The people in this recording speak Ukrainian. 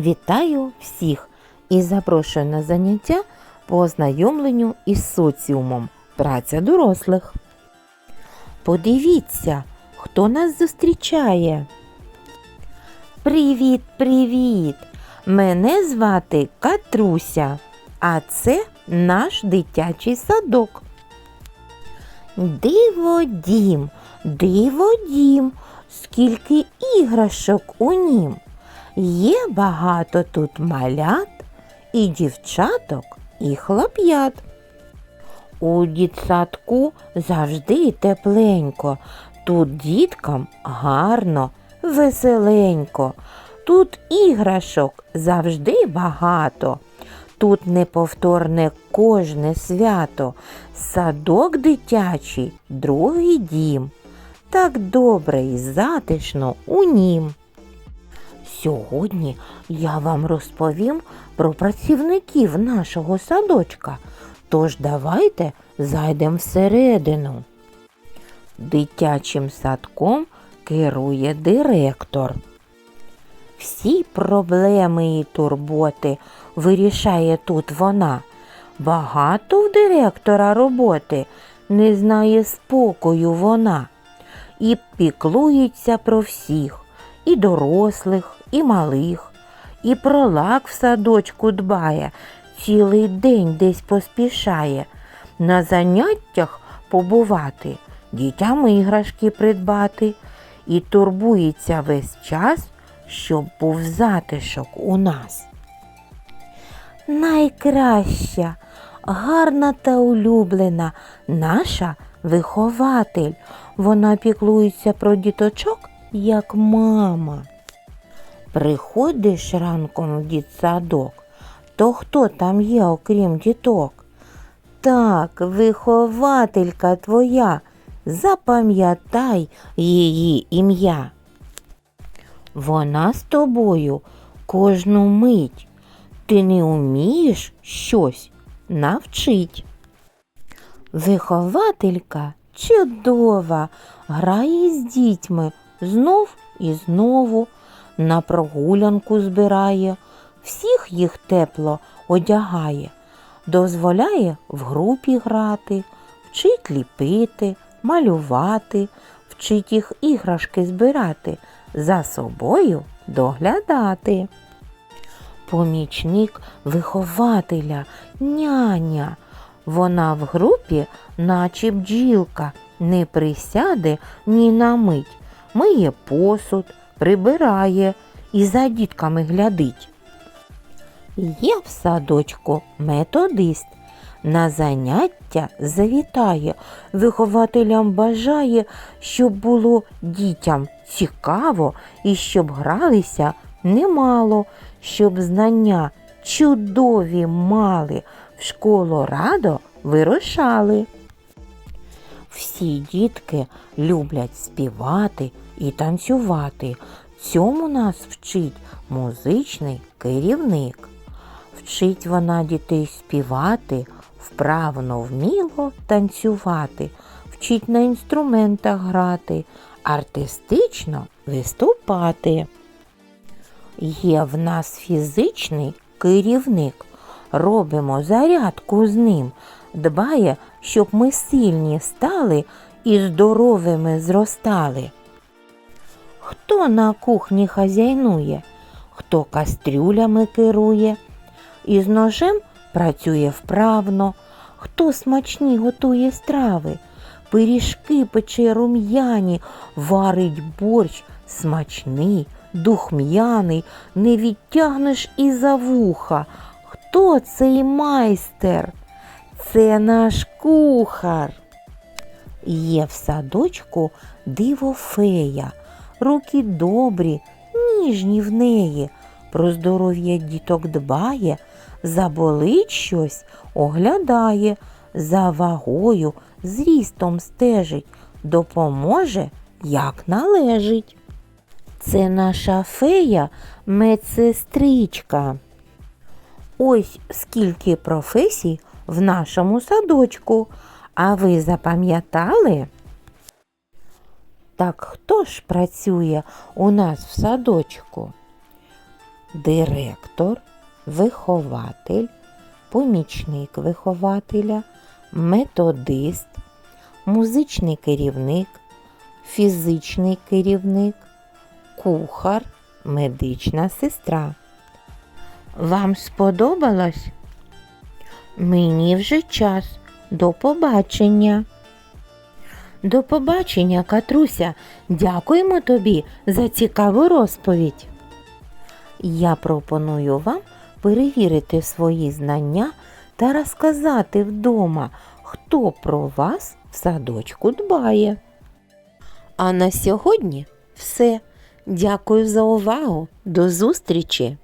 Вітаю всіх і запрошую на заняття по ознайомленню із соціумом праця дорослих. Подивіться, хто нас зустрічає. Привіт, привіт! Мене звати Катруся, а це наш дитячий садок. Диво дім, диво дім, скільки іграшок у нім. Є багато тут малят, і дівчаток, і хлоп'ят. У дітсадку завжди тепленько, тут діткам гарно, веселенько, тут іграшок завжди багато. Тут неповторне кожне свято, садок дитячий, другий дім. Так добре і затишно у нім. Сьогодні я вам розповім про працівників нашого садочка. Тож давайте зайдемо всередину. Дитячим садком керує директор. Всі проблеми і турботи вирішає тут вона. Багато в директора роботи не знає спокою вона. І піклується про всіх, і дорослих, і малих, і про лак в садочку дбає, цілий день десь поспішає. На заняттях побувати, дітям іграшки придбати, і турбується весь час, щоб був затишок у нас. Найкраща, гарна та улюблена наша вихователь. Вона піклується про діточок, як мама. Приходиш ранком в дітсадок, то хто там є, окрім діток? Так, вихователька твоя, запам'ятай її ім'я. Вона з тобою кожну мить. Ти не вмієш щось навчить. Вихователька чудова, грає з дітьми знов і знову, на прогулянку збирає, всіх їх тепло одягає, дозволяє в групі грати, вчить ліпити, малювати, вчить їх іграшки збирати, за собою доглядати. Помічник вихователя, няня. Вона в групі, наче бджілка, не присяде ні на мить, миє посуд, прибирає і за дітками глядить. Є в садочку методист. На заняття завітає, вихователям бажає, щоб було дітям цікаво і щоб гралися немало, щоб знання чудові мали, в школу радо вирушали. Всі дітки люблять співати і танцювати. Цьому нас вчить музичний керівник. Вчить вона дітей співати, вправно вміло танцювати, вчить на інструментах грати, артистично виступати. Є в нас фізичний керівник. Робимо зарядку з ним, дбає, щоб ми сильні стали і здоровими зростали. Хто на кухні хазяйнує, хто кастрюлями керує, із ножем працює вправно, хто смачні готує страви, пиріжки пече рум'яні, варить борщ смачний, духм'яний, не відтягнеш і за вуха. Хто цей майстер? Це наш кухар. Є в садочку диво фея, руки добрі, ніжні в неї, про здоров'я діток дбає, заболить щось, оглядає, за вагою, зрістом стежить, допоможе, як належить. Це наша фея медсестричка. Ось скільки професій в нашому садочку. А ви запам'ятали? Так хто ж працює у нас в садочку? директор, вихователь, помічник вихователя, методист, музичний керівник, фізичний керівник, кухар, медична сестра. Вам сподобалось? Мені вже час. До побачення. До побачення, Катруся. Дякуємо тобі за цікаву розповідь. Я пропоную вам перевірити свої знання та розказати вдома, хто про вас в садочку дбає. А на сьогодні все. Дякую за увагу. До зустрічі!